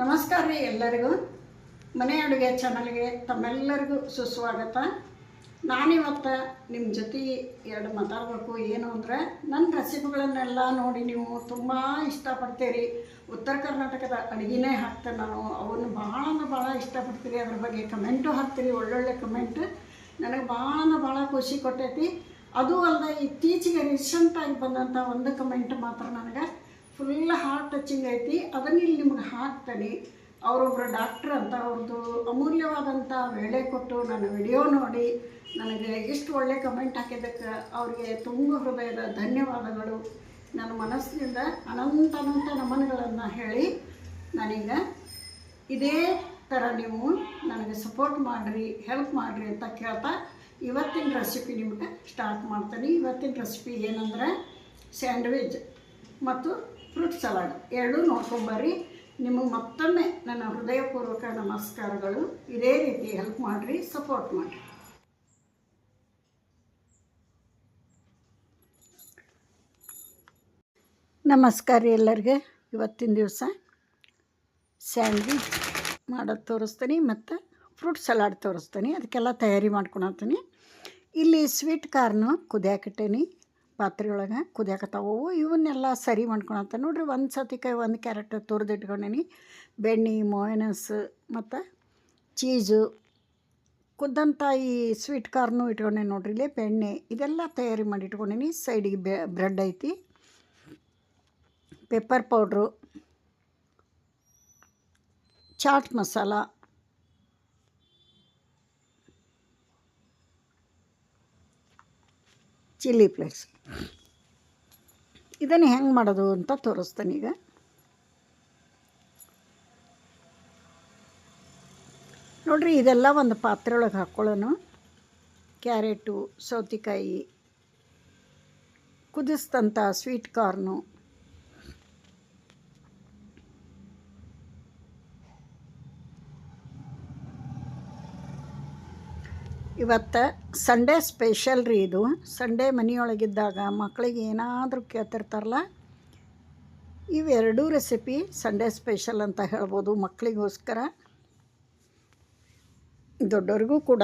ನಮಸ್ಕಾರ ರೀ ಎಲ್ಲರಿಗೂ. ಮನೆ ಅಡುಗೆ ಚಾನಲ್ಗೆ ತಮ್ಮೆಲ್ಲರಿಗೂ ಸುಸ್ವಾಗತ. ನಾನಿವತ್ತು ನಿಮ್ಮ ಜೊತೆ ಎರಡು ಮಾತಾಡಬೇಕು. ಏನು ಅಂದರೆ ನನ್ನ ರೆಸಿಪಿಗಳನ್ನೆಲ್ಲ ನೋಡಿ ನೀವು ತುಂಬ ಇಷ್ಟಪಡ್ತೀರಿ. ಉತ್ತರ ಕರ್ನಾಟಕದ ಅಡುಗೆನೇ ಹಾಕ್ತೇನೆ ನಾನು. ಅವನ್ನು ಭಾಳ ಭಾಳ ಇಷ್ಟಪಡ್ತೀರಿ. ಅದ್ರ ಬಗ್ಗೆ ಕಮೆಂಟು ಹಾಕ್ತೀರಿ. ಒಳ್ಳೊಳ್ಳೆ ಕಮೆಂಟ್ ನನಗೆ ಭಾಳ ಭಾಳ ಖುಷಿ ಕೊಟ್ಟೈತಿ. ಅದು ಅಲ್ಲದೆ ಇತ್ತೀಚೆಗೆ ರೀಸೆಂಟಾಗಿ ಬಂದಂಥ ಒಂದು ಕಮೆಂಟ್ ಮಾತ್ರ ನನಗೆ ಫುಲ್ ಹಾರ್ಟ್ ಟಚಿಂಗ್ ಐತಿ. ಅದನ್ನ ಇಲ್ಲಿ ನಿಮ್ಗೆ ಹಾಕ್ತೇನೆ. ಅವರೊಬ್ಬರು ಡಾಕ್ಟ್ರ್ ಅಂತ ಅವ್ರದ್ದು ಅಮೂಲ್ಯವಾದಂಥ ವೇಳೆ ಕೊಟ್ಟು ನನ್ನ ವಿಡಿಯೋ ನೋಡಿ, ನನಗೆ ಎಷ್ಟು ಒಳ್ಳೆ ಕಮೆಂಟ್ ಹಾಕಿದ್ದಕ್ಕೆ ಅವರಿಗೆ ತುಂಬ ಹೃದಯದ ಧನ್ಯವಾದಗಳು. ನನ್ನ ಮನಸ್ಸಿನಿಂದ ಅನಂತ ಅನಂತ ನಮನಗಳನ್ನು ಹೇಳಿ, ನನಗೆ ಇದೇ ಥರ ನೀವು ನನಗೆ ಸಪೋರ್ಟ್ ಮಾಡಿರಿ ಹೆಲ್ಪ್ ಮಾಡಿರಿ ಅಂತ ಕೇಳ್ತಾ ಇವತ್ತಿನ ರೆಸಿಪಿ ನಿಮ್ಗೆ ಸ್ಟಾರ್ಟ್ ಮಾಡ್ತೀನಿ. ಇವತ್ತಿನ ರೆಸಿಪಿ ಏನಂದರೆ ಸ್ಯಾಂಡ್ವಿಚ್ ಮತ್ತು ಫ್ರೂಟ್ ಸಲಾಡ್ ಎರಡೂ ನೋಡ್ಕೊಂಬರ್ರಿ ನಿಮಗೆ ಮತ್ತೊಮ್ಮೆ ನನ್ನ ಹೃದಯಪೂರ್ವಕ ನಮಸ್ಕಾರಗಳು. ಇದೇ ರೀತಿ ಹೆಲ್ಪ್ ಮಾಡಿರಿ ಸಪೋರ್ಟ್ ಮಾಡಿರಿ. ನಮಸ್ಕಾರ ಎಲ್ಲರಿಗೆ. ಇವತ್ತಿನ ದಿವಸ ಸ್ಯಾಂಡ್ವಿಚ್ ಮಾಡೋದು ತೋರಿಸ್ತೀನಿ ಮತ್ತು ಫ್ರೂಟ್ ಸಲಾಡ್ ತೋರಿಸ್ತೀನಿ. ಅದಕ್ಕೆಲ್ಲ ತಯಾರಿ ಮಾಡ್ಕೊಳತ್ತೀನಿ. ಇಲ್ಲಿ ಸ್ವೀಟ್ ಕಾರ್ನು ಕುದಿಯಾಕಿಟ್ಟೇನಿ ಪಾತ್ರೆ ಒಳಗೆ ಕುದಿಯಾಕತ್ತಾವು ಇವನ್ನೆಲ್ಲ ಸರಿ ಮಾಡ್ಕೊಳತ್ತ ನೋಡ್ರಿ ಒಂದು ಸತಿಕಾಯಿ ಒಂದು ಕ್ಯಾರೆಟ್ ತುರಿದು ಇಟ್ಕೊಂಡೇನಿ ಬೆಣ್ಣೆ ಮೊಯನಸ್ ಮತ್ತು ಚೀಸು ಕುದ್ದಂಥ ಈ ಸ್ವೀಟ್ ಕಾರ್ನು ಇಟ್ಕೊಂಡೇನಿ ನೋಡ್ರಿ ಇಲ್ಲೇ ಬೆಣ್ಣೆ ಇದೆಲ್ಲ ತಯಾರಿ ಮಾಡಿ ಇಟ್ಕೊಂಡೇನಿ. ಸೈಡಿಗೆ ಬ್ರೆಡ್ ಐತಿ pepper powder chaat masala chilli flakes. ಇದನ್ನು ಹೆಂಗೆ ಮಾಡೋದು ಅಂತ ತೋರಿಸ್ತಾನೆ ಈಗ. ನೋಡ್ರಿ, ಇದೆಲ್ಲ ಒಂದು ಪಾತ್ರೆ ಒಳಗೆ ಹಾಕ್ಕೊಳ್ಳೋನು ಕ್ಯಾರೆಟು, ಸೌತೆಕಾಯಿ ಕುದಿಸಿದಂಥ ಸ್ವೀಟ್ ಕಾರ್ನು ಇವತ್ತು ಸಂಡೇ ಸ್ಪೆಷಲ್ ರೀ ಇದು. ಸಂಡೇ ಮನೆಯೊಳಗಿದ್ದಾಗ ಮಕ್ಕಳಿಗೆ ಏನಾದರೂ ಕೇಳ್ತಿರ್ತಾರಲ್ಲ, ಇವೆರಡೂ ರೆಸಿಪಿ ಸಂಡೇ ಸ್ಪೆಷಲ್ ಅಂತ ಹೇಳ್ಬೋದು ಮಕ್ಕಳಿಗೋಸ್ಕರ. ದೊಡ್ಡವ್ರಿಗೂ ಕೂಡ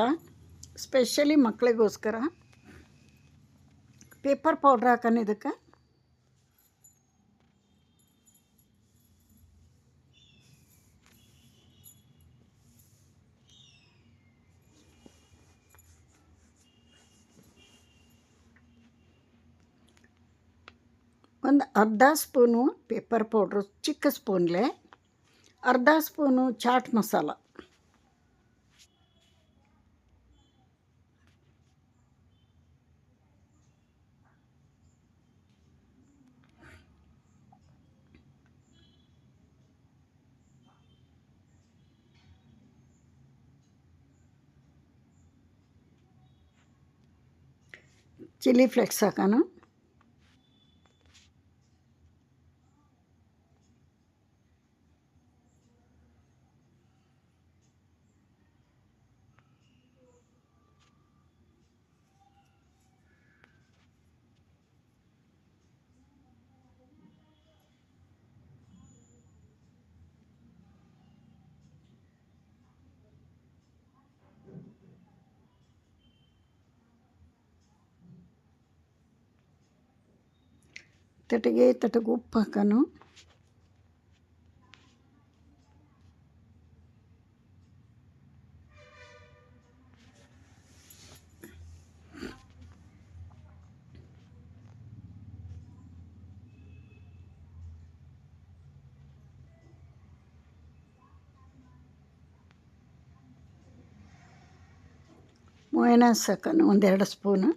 ಸ್ಪೆಷಲಿ ಮಕ್ಕಳಿಗೋಸ್ಕರ. ಪೇಪರ್ ಪೌಡ್ರ್ ಹಾಕೋಣ ಇದಕ್ಕೆ. ಒಂದು ಅರ್ಧ ಸ್ಪೂನು ಪೇಪರ್ ಪೌಡ್ರು ಚಿಕ್ಕ ಸ್ಪೂನ್ಲೆ ಅರ್ಧ spoon chaat masala. Chilli flakes ಹಾಕೋಣ ತಟಗೆ ತಟಗೆ ಉಪ್ಪು ಹಾಕೋನು ಸಾಕನು ಒಂದೆರಡು ಸ್ಪೂನು.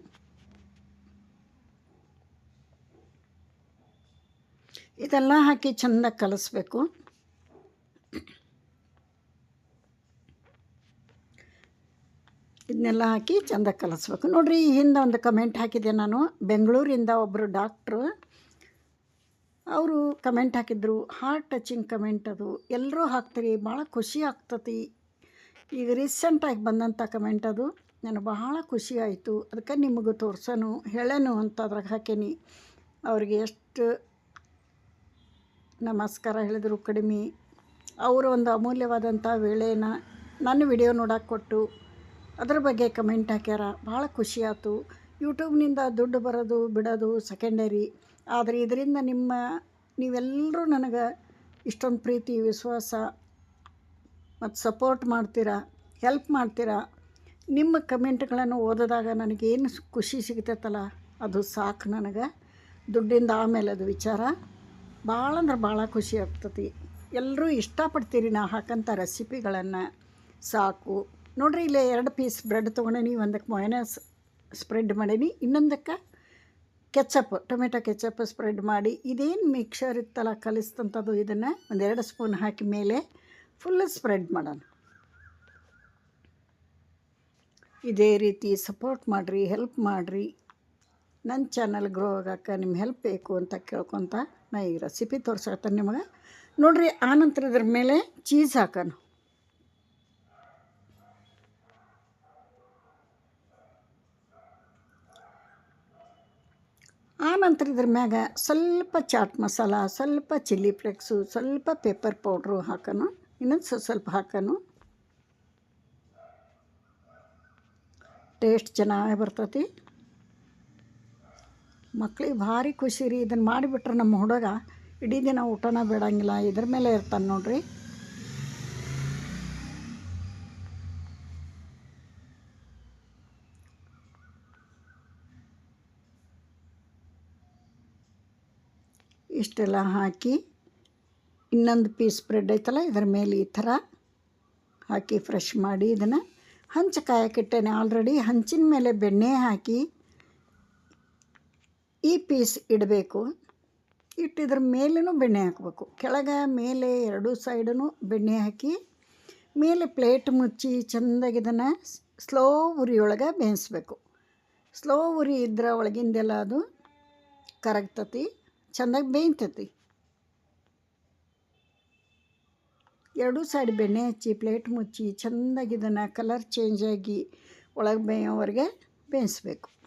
ಇದೆಲ್ಲ ಹಾಕಿ ಚೆಂದ ಕಲಿಸ್ಬೇಕು. ಇದನ್ನೆಲ್ಲ ಹಾಕಿ ಚೆಂದ ಕಲಿಸ್ಬೇಕು. ನೋಡಿರಿ ಹಿಂದೆ ಒಂದು ಕಮೆಂಟ್ ಹಾಕಿದ್ದೆ ನಾನು. ಬೆಂಗಳೂರಿಂದ ಒಬ್ಬರು ಡಾಕ್ಟ್ರು ಅವರು ಕಮೆಂಟ್ ಹಾಕಿದ್ರು. ಹಾರ್ಟ್ ಟಚಿಂಗ್ ಕಮೆಂಟ್ ಅದು. ಎಲ್ಲರೂ ಹಾಕ್ತೀರಿ. ಭಾಳ ಖುಷಿ ಆಗ್ತತಿ. ಈಗ ರೀಸೆಂಟಾಗಿ ಬಂದಂಥ ಕಮೆಂಟ್ ಅದು. ನನಗೆ ಬಹಳ ಖುಷಿ ಆಯಿತು. ಅದಕ್ಕೆ ನಿಮಗೂ ತೋರ್ಸೋನು, ಹೇಳೋನು ಅಂತ ಅದ್ರಾಗ ಹಾಕೇನಿ. ಅವ್ರಿಗೆ ಎಷ್ಟು ನಮಸ್ಕಾರ ಹೇಳಿದ್ರು ಕಡಿಮೆ. ಅವರು ಒಂದು ಅಮೂಲ್ಯವಾದಂಥ ವೇಳೆನ ನನ್ನ ವಿಡಿಯೋ ನೋಡಕ್ಕೆ ಕೊಟ್ಟು ಅದ್ರ ಬಗ್ಗೆ ಕಮೆಂಟ್ ಹಾಕ್ಯಾರ. ಭಾಳ ಖುಷಿ ಯೂಟ್ಯೂಬ್ನಿಂದ ದುಡ್ಡು ಬರೋದು, ಬಿಡೋದು ಸೆಕೆಂಡರಿ ಆದರೆ ಇದರಿಂದ ನಿಮ್ಮ, ನೀವೆಲ್ಲರೂ ನನಗೆ ಇಷ್ಟೊಂದು ಪ್ರೀತಿ, ವಿಶ್ವಾಸ ಮತ್ತು ಸಪೋರ್ಟ್ ಮಾಡ್ತೀರಾ ಹೆಲ್ಪ್ ಮಾಡ್ತೀರಾ? ನಿಮ್ಮ ಕಮೆಂಟ್ಗಳನ್ನು ಓದಿದಾಗ ನನಗೇನು ಖುಷಿ ಸಿಗ್ತೈತಲ್ಲ, ಅದು ಸಾಕು ನನಗೆ. ದುಡ್ಡಿಂದ ಆಮೇಲೆ ಅದು ವಿಚಾರ. ಭಾಳ ಅಂದ್ರೆ ಭಾಳ ಖುಷಿ ಆಗ್ತತಿ. ಎಲ್ಲರೂ ಇಷ್ಟಪಡ್ತೀರಿ ನಾ ಹಾಕಂಥ ರೆಸಿಪಿಗಳನ್ನು. ಸಾಕು. ನೋಡ್ರಿ ಇಲ್ಲೇ ಎರಡು ಪೀಸ್ ಬ್ರೆಡ್ ತೊಗೊಂಡೀನಿ, ಒಂದಕ್ಕೆ ಮೊಯನಸ್ ಸ್ಪ್ರೆಡ್ ಮಾಡೀನಿ, ಇನ್ನೊಂದಕ್ಕೆ ಕೆಚಪ್ ಟೊಮೆಟೊ ಕೆಚಪ್ ಸ್ಪ್ರೆಡ್ ಮಾಡಿ. ಇದೇನು ಮಿಕ್ಸರ್ ಇತ್ತಲ್ಲ ಕಲಿಸ್ತಂಥದ್ದು ಇದನ್ನು ಒಂದೆರಡು ಸ್ಪೂನ್ ಹಾಕಿ ಮೇಲೆ ಫುಲ್ ಸ್ಪ್ರೆಡ್ ಮಾಡೋಣ. ಇದೇ ರೀತಿ ಸಪೋರ್ಟ್ ಮಾಡಿರಿ ಹೆಲ್ಪ್ ಮಾಡಿರಿ. ನನ್ನ ಚಾನಲ್ ಗ್ರೋ ಆಗಕ್ಕೆ ನಿಮ್ಮ ಹೆಲ್ಪ್ ಬೇಕು ಅಂತ ಕೇಳ್ಕೊತ ನಾ ಈಗ ರೆಸಿಪಿ ತೋರಿಸ್ತೇನೆ ನಿಮಗೆ. ನೋಡಿರಿ ಆನಂತರ ಇದ್ರ ಮೇಲೆ ಚೀಸ್ ಹಾಕೋಣ ಆನಂತರ ಇದ್ರ ಮ್ಯಾಗ ಸ್ವಲ್ಪ ಚಾಟ್ ಮಸಾಲ, ಸ್ವಲ್ಪ ಚಿಲ್ಲಿ ಫ್ಲೆಕ್ಸು ಸ್ವಲ್ಪ ಪೆಪ್ಪರ್ ಪೌಡ್ರು ಹಾಕೋಣ ಇನ್ನೊಂದು ಸ್ವಲ್ಪ ಸ್ವಲ್ಪ ಹಾಕೋಣ ಟೇಸ್ಟ್ ಚೆನ್ನಾಗಿ ಬರ್ತೈತಿ. ಮಕ್ಳಿಗೆ ಭಾರಿ ಖುಷಿ ರೀ ಇದನ್ನು ಮಾಡಿಬಿಟ್ರೆ ನಮ್ಮ ಹುಡುಗ ಇಡೀ ದಿನ ಊಟನ ಬೇಡಂಗಿಲ್ಲ, ಇದ್ರ ಮೇಲೆ ಇರ್ತಾನೆ ನೋಡ್ರಿ. ಇಷ್ಟೆಲ್ಲ ಹಾಕಿ ಇನ್ನೊಂದು ಪೀಸ್ ಬ್ರೆಡ್ ಐತಲ್ಲ, ಇದ್ರ ಮೇಲೆ ಈ ಥರ ಹಾಕಿ ಫ್ರೆಶ್ ಮಾಡಿ ಇದನ್ನು. ಹಂಚು ಕಾಯಕ್ಕಿಟ್ಟೇನೆ ಆಲ್ರೆಡಿ ಹಂಚಿನ ಮೇಲೆ ಬೆಣ್ಣೆ ಹಾಕಿ ಈ ಪೀಸ್ ಇಡಬೇಕು. ಇಟ್ಟಿದ್ರ ಮೇಲೂ ಬೆಣ್ಣೆ ಹಾಕಬೇಕು. ಕೆಳಗೆ ಮೇಲೆ ಎರಡೂ ಸೈಡೂ ಬೆಣ್ಣೆ ಹಾಕಿ, ಮೇಲೆ ಪ್ಲೇಟ್ ಮುಚ್ಚಿ ಚೆಂದಾಗಿ ಇದನ್ನು ಸ್ಲೋ ಉರಿಯೊಳಗೆ ಬೇಯಿಸ್ಬೇಕು. ಸ್ಲೋ ಉರಿ ಇದ್ರ ಒಳಗಿಂದೆಲ್ಲ ಅದು ಕರಗ್ತತಿ, ಚೆಂದಾಗಿ ಬೇಯ್ತತಿ. ಎರಡೂ ಸೈಡ್ ಬೆಣ್ಣೆ ಹಚ್ಚಿ ಪ್ಲೇಟ್ ಮುಚ್ಚಿ ಚೆಂದಾಗಿ ಇದನ್ನು ಕಲರ್ ಚೇಂಜ್ ಆಗಿ ಒಳಗೆ ಬೇಯೋವರೆಗೆ ಬೇಯಿಸ್ಬೇಕು.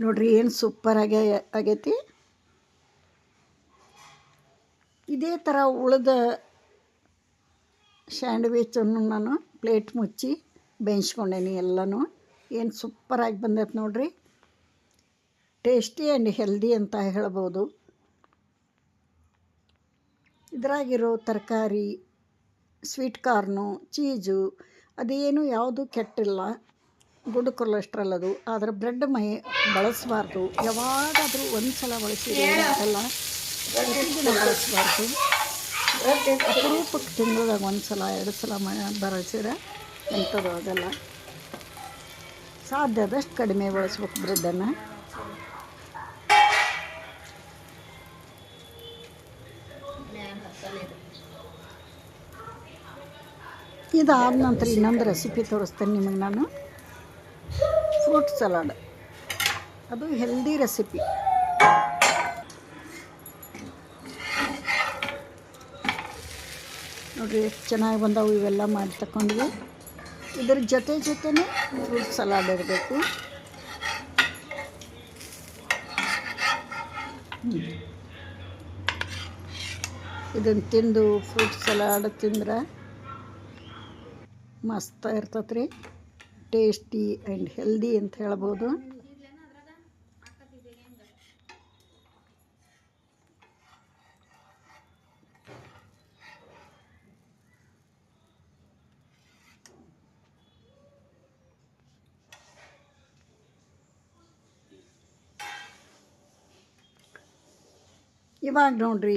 ನೋಡ್ರಿ ಏನು ಸೂಪರಾಗಿ ಆಗೈತಿ. ಇದೇ ಥರ ಉಳಿದ ಸ್ಯಾಂಡ್ವಿಚನ್ನು ನಾನು ಪ್ಲೇಟ್ ಮುಚ್ಚಿ ಬೇಯಿಸ್ಕೊಂಡೇನಿ ಎಲ್ಲನೂ. ಏನು ಸೂಪರಾಗಿ ಬಂದೈತೆ ನೋಡ್ರಿ. ಟೇಸ್ಟಿ ಆ್ಯಂಡ್ ಹೆಲ್ದಿ ಅಂತ ಹೇಳ್ಬೋದು. ಇದರಾಗಿರೋ ತರಕಾರಿ ಸ್ವೀಟ್ ಕಾರ್ನು ಚೀಜು ಅದೇನು ಯಾವುದು ಕೆಟ್ಟಿಲ್ಲ. ಗುಡ್ ಕೊಲೆಸ್ಟ್ರಾಲ್ ಅದು. ಆದರೆ ಬ್ರೆಡ್ ಮೈ ಬಳಸಬಾರ್ದು. ಯಾವಾಗಾದರೂ ಒಂದು ಸಲ ಬಳಸಿದ್ರೆ ಅದೆಲ್ಲ ಪ್ರತಿದಿನ ಬಳಸಬಾರ್ದು. ಅಪರೂಪಕ್ಕೆ ತಿಂಗಳದಾಗ ಒಂದು ಸಲ, ಎರಡು ಸಲ ಮ, ಬಳಸಿದ್ರೆ ಎಂಥದ್ದು ಅದೆಲ್ಲ. ಸಾಧ್ಯ ಆದಷ್ಟು ಕಡಿಮೆ ಬಳಸ್ಬೇಕು ಬ್ರೆಡ್ಡನ್ನು. ಇದಾದ ನಂತರ ಇನ್ನೊಂದು ರೆಸಿಪಿ ತೋರಿಸ್ತೇನೆ ನಿಮಗೆ ನಾನು. Fruit salad. ಅದು ಹೆಲ್ದಿ ರೆಸಿಪಿ. ನೋಡಿರಿ ಎಷ್ಟು ಚೆನ್ನಾಗಿ ಬಂದವು ಇವೆಲ್ಲ ಮಾಡಿ ತಗೊಂಡ್ವಿ ಇದ್ರ ಜೊತೆ ಜೊತೆನೇ ಫ್ರೂಟ್ ಸಲಾಡ್ ಇರಬೇಕು. ಇದನ್ನು ತಿಂದು ಫ್ರೂಟ್ ಸಲಾಡ್ ತಿಂದ್ರೆ ಮಸ್ತ ಇರ್ತತ್ರಿ. ಟೇಸ್ಟಿ ಆ್ಯಂಡ್ ಹೆಲ್ದಿ ಅಂತ ಹೇಳ್ಬೋದು. ಇವಾಗ ನೋಡ್ರಿ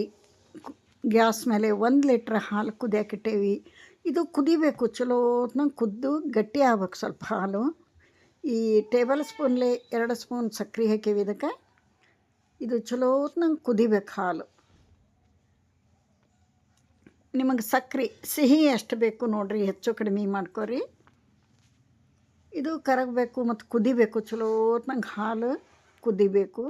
ಗ್ಯಾಸ್ ಮೇಲೆ ಒಂದು ಲೀಟ್ರ್ ಹಾಲು ಕುದಿಯಾಕಿಟ್ಟೇವಿ ಇದು ಕುದಿಬೇಕು ಚಲೋತ್ನಂಗೆ ಕುದ್ದು ಗಟ್ಟಿ ಆಗ್ಬೇಕು ಸ್ವಲ್ಪ ಹಾಲು. ಈ ಟೇಬಲ್ ಸ್ಪೂನ್ಲೆ ಎರಡು ಸ್ಪೂನ್ ಸಕ್ಕರೆ ಹಾಕೀವಿ ಇದಕ್ಕೆ. ಇದು ಚಲೋ ಹೊತ್ನಾಗ ಕುದಿಬೇಕು ಹಾಲು. ನಿಮಗೆ ಸಕ್ಕರೆ ಸಿಹಿ ಎಷ್ಟು ಬೇಕು ನೋಡಿರಿ, ಹೆಚ್ಚು ಕಡಿಮೆ ಮಾಡ್ಕೊರಿ. ಇದು ಕರಗಬೇಕು ಮತ್ತು ಕುದಿಬೇಕು, ಚಲೋ ಹೊತ್ನಾಗ ಹಾಲು ಕುದಿಬೇಕು.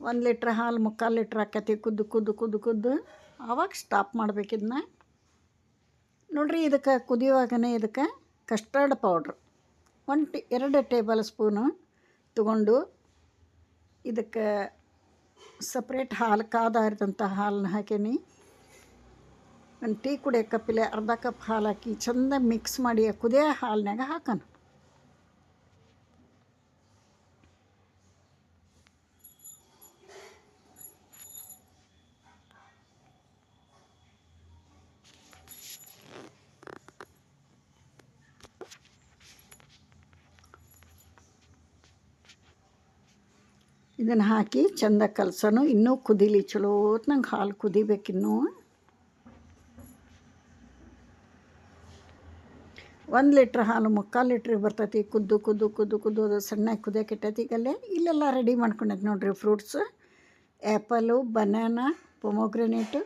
ಒಂದು ಲೀಟ್ರ್ ಹಾಲು ಮುಕ್ಕಾಲು ಲೀಟ್ರ್ ಆಕತಿ, ಕುದ್ದು ಕುದ್ದು ಕುದ್ದು ಕುದ್ದು. ಆವಾಗ ಸ್ಟಾಪ್ ಮಾಡಬೇಕು ಇದನ್ನ ನೋಡಿರಿ ಇದಕ್ಕೆ ಕುದಿಯುವಾಗನೇ ಇದಕ್ಕೆ ಕಸ್ಟರ್ಡ್ ಪೌಡ್ರ್ ಒಂದು ಟಿ, ಎರಡು ಟೇಬಲ್ ಸ್ಪೂನು ತಗೊಂಡು ಇದಕ್ಕೆ ಸಪ್ರೇಟ್ ಹಾಲು ಕಾದಾರಿದಂಥ ಹಾಲನ್ನ ಹಾಕೀನಿ ಒಂದು ಟೀ ಕುಡಿಯೋ ಕಪ್ಪಿಲೆ ಅರ್ಧ ಕಪ್ ಹಾಲು ಹಾಕಿ ಚೆಂದ ಮಿಕ್ಸ್ ಮಾಡಿ ಕುದಿಯೋ ಹಾಲಿನಾಗ ಹಾಕೋಣ ಇದನ್ನು ಹಾಕಿ ಚಂದ ಕಲ್ಸೋನು. ಇನ್ನೂ ಕುದೀಲಿ ಚಲೋ ನಂಗೆ ಹಾಲು ಕುದಿಬೇಕಿನ್ನೂ ಒಂದು ಲೀಟ್ರ್ ಹಾಲು ಮುಕ್ಕಾಲು ಲೀಟ್ರಿಗೆ ಬರ್ತೈತಿ. ಕುದ್ದು ಕುದ್ದು ಕುದ್ದು ಕುದ್ದು ಅದು ಸಣ್ಣಗೆ ಕುದಿಯೋಕೆ ಇಟ್ಟೈತಿ ಈಗಲ್ಲೇ ಇಲ್ಲೆಲ್ಲ ರೆಡಿ ಮಾಡ್ಕೊಂಡೈತಿ ನೋಡಿರಿ fruits. Apple banana, pomegranate,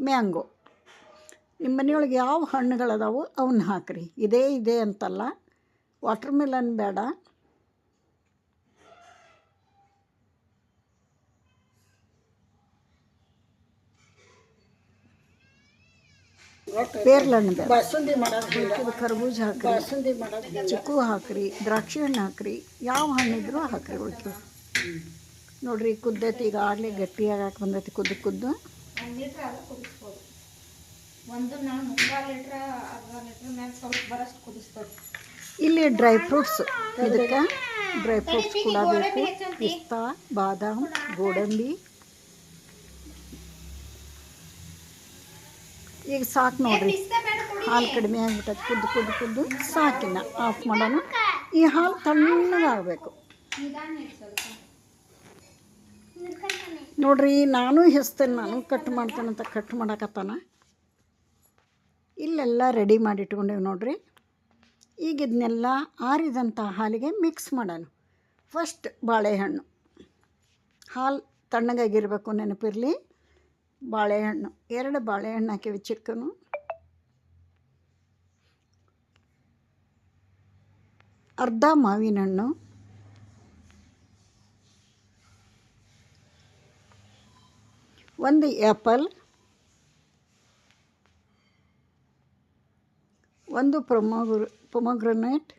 mango. ನಿಮ್ಮ ಮನೆಯೊಳಗೆ ಯಾವ ಹಣ್ಣುಗಳದಾವು ಅವನ್ನ ಹಾಕ್ರಿ. ಇದೇ ಇದೇ ಅಂತಲ್ಲ. ವಾಟರ್ ಮೆಲನ್ ಬೇಡ. ಪೇರ್ಲಣ್ಣು ಇದು ಕರ್ಬೂಜ ಹಾಕ್ರಿ. ಚಿಕ್ಕು ಹಾಕ್ರಿ ದ್ರಾಕ್ಷಿ ಹಣ್ಣು ಹಾಕ್ರಿ ಯಾವ ಹಣ್ಣಿದ್ರು ಹಾಕ್ರಿ ಉಳ್ತು ನೋಡ್ರಿ ಕುದ್ದೈತಿ ಈಗ ಆಗಲೇ ಗಟ್ಟಿಯಾಗಿ ಹಾಕಿ ಬಂದೈತಿ ಕುದ್ದು ಕುದ್ದು. ಒಂದು ಲೀಟ್ರ್ ಅದು ಒಂದು ನಾನು ಮುಕ್ಕಾಲು ಅರ್ಧ ಲೀಟ್ರ್ ಮೇಲೆ ಸ್ವಲ್ಪ ಬರಷ್ಟು ಕುದಿಸ್ಬೋದು. ಇಲ್ಲಿ ಡ್ರೈ ಫ್ರೂಟ್ಸ್ ಇದಕ್ಕೆ. ಡ್ರೈ ಫ್ರೂಟ್ಸ್ ಕೂಡ ಬೇಕು. ಪಿಸ್ತಾ ಬಾದಾಮ್ ಗೋಡಂಬಿ. ಈಗ ಸಾಕು ನೋಡ್ರಿ. ಹಾಲು ಕಡಿಮೆ ಆಗಿಬಿಟ್ಟೈತೆ. ಕುದ್ದು ಕುದ್ದು ಕುದ್ದು. ಸಾಕಿನ. ಆಫ್ ಮಾಡೋಣ. ಈ ಹಾಲು ತಣ್ಣಗಾಗಬೇಕು. ನೋಡ್ರಿ ನಾನು ಹೆಸ್ತೇನೆ ನಾನು ಕಟ್ ಮಾಡ್ತೇನಂತ ಕಟ್ ಮಾಡಕತ್ತಾನ. ಇಲ್ಲೆಲ್ಲ ರೆಡಿ ಮಾಡಿ ಇಟ್ಕೊಂಡೇವಿ ನೋಡ್ರಿ. ಈಗ ಇದನ್ನೆಲ್ಲ ಆರಿದಂಥ ಹಾಲಿಗೆ ಮಿಕ್ಸ್ ಮಾಡೋಣ. ಫಸ್ಟ್ ಬಾಳೆಹಣ್ಣು. ಹಾಲು ತಣ್ಣಗಾಗಿರಬೇಕು ನೆನಪಿರಲಿ. ಬಾಳೆಹಣ್ಣು ಎರಡು ಬಾಳೆಹಣ್ಣು ಹಾಕಿವಿ ಚಿಕ್ಕನು. ಅರ್ಧ ಮಾವಿನ ಹಣ್ಣು ಒಂದು ಆ್ಯಪಲ್ ಒಂದು ಪ್ರೊಮೋಗ್ರ ಪ್ರೊಮೊಗ್ರನೇಟ್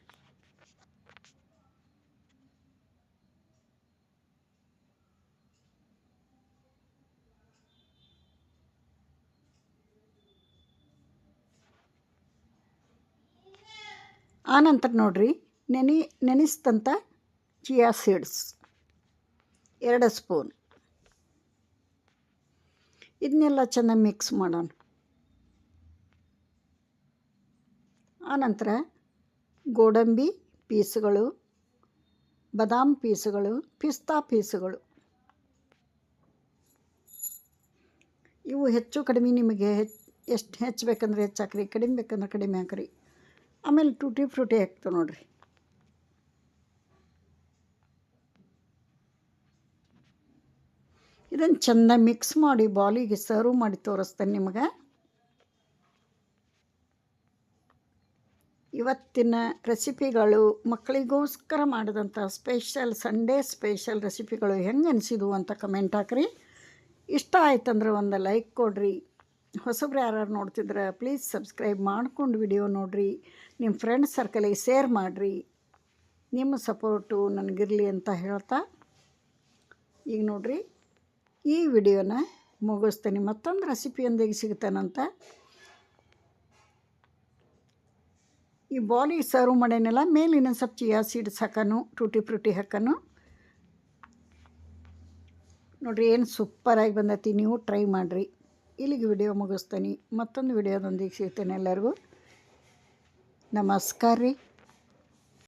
ಆನಂತರ ನೋಡ್ರಿ, ನೆನೆ ನೆನೆಸಿದಂಥ ಚಿಯಾ ಸೀಡ್ಸ್. ಎರಡು ಸ್ಪೂನ್. ಇದನ್ನೆಲ್ಲ ಚೆನ್ನಾಗಿ ಮಿಕ್ಸ್ ಮಾಡೋಣ. ಆನಂತರ ಗೋಡಂಬಿ ಪೀಸ್ಗಳು, ಬಾದಾಮ್ ಪೀಸ್ಗಳು, ಪಿಸ್ತಾ ಪೀಸ್ಗಳು. ಇವು ಹೆಚ್ಚು ಕಡಿಮೆ ನಿಮಗೆ ಹೆಚ್ಚು, ಎಷ್ಟು ಹೆಚ್ಚು ಬೇಕಂದ್ರೆ ಹೆಚ್ಚು ಹಾಕ್ರಿ, ಕಡಿಮೆ ಬೇಕಂದ್ರೆ ಕಡಿಮೆ ಹಾಕ್ರಿ. ಆಮೇಲೆ ಟೂಟಿ ಫ್ರೂಟಿ ಹಾಕ್ತೇವೆ ನೋಡ್ರಿ. ಇದನ್ನು ಚೆಂದ ಮಿಕ್ಸ್ ಮಾಡಿ ಬಾಲಿಗೆ ಸರ್ವ್ ಮಾಡಿ ತೋರಿಸ್ತೇನೆ ನಿಮಗೆ. ಇವತ್ತಿನ ರೆಸಿಪಿಗಳು ಮಕ್ಕಳಿಗೋಸ್ಕರ ಮಾಡಿದಂಥ ಸ್ಪೆಷಲ್ ಸಂಡೇ ಸ್ಪೆಷಲ್ ರೆಸಿಪಿಗಳು ಹೆಂಗೆ ಅನಿಸಿದ್ವು ಅಂತ ಕಮೆಂಟ್ ಹಾಕ್ರಿ. ಇಷ್ಟ ಆಯ್ತಂದ್ರೆ ಒಂದು ಲೈಕ್ ಕೊಡ್ರಿ. ಹೊಸಬ್ರು ಯಾರು ನೋಡ್ತಿದ್ರೆ ಪ್ಲೀಸ್ ಸಬ್ಸ್ಕ್ರೈಬ್ ಮಾಡ್ಕೊಂಡು ವಿಡಿಯೋ ನೋಡಿರಿ. ನಿಮ್ಮ ಫ್ರೆಂಡ್ ಸರ್ಕಲಿಗೆ ಶೇರ್ ಮಾಡಿರಿ. ನಿಮ್ಮ ಸಪೋರ್ಟು ನನಗಿರಲಿ ಅಂತ ಹೇಳ್ತಾ, ಈಗ ನೋಡ್ರಿ, ಈ ವಿಡಿಯೋನ ಮುಗಿಸ್ತೇನೆ. ಮತ್ತೊಂದು ರೆಸಿಪಿಯೊಂದಿಗೆ ಸಿಗ್ತಾನಂತ. ಈ ಬಾಲಿ ಸರ್ವ್ ಮಾಡೇನೆಲ್ಲ ಮೇಲೆ ಇನ್ನೊಂದು ಸ್ವಲ್ಪ ಚಿಯಾ ಸೀಡ್ಸ್ ಹಾಕೋನು, ಟೂಟಿ ಫ್ರೂಟಿ ಹಾಕೋನು. ನೋಡಿರಿ, ಏನು ಸೂಪರಾಗಿ ಬಂದೈತಿ, ನೀವು ಟ್ರೈ ಮಾಡಿರಿ. ಇಲ್ಲಿಗೆ ವಿಡಿಯೋ ಮುಗಿಸ್ತೇನೆ. ಮತ್ತೊಂದು ವಿಡಿಯೋದೊಂದಿಗೆ ಸಿಗ್ತೇನೆ ಎಲ್ಲರಿಗೂ. ನಮಸ್ಕಾರ ರೀ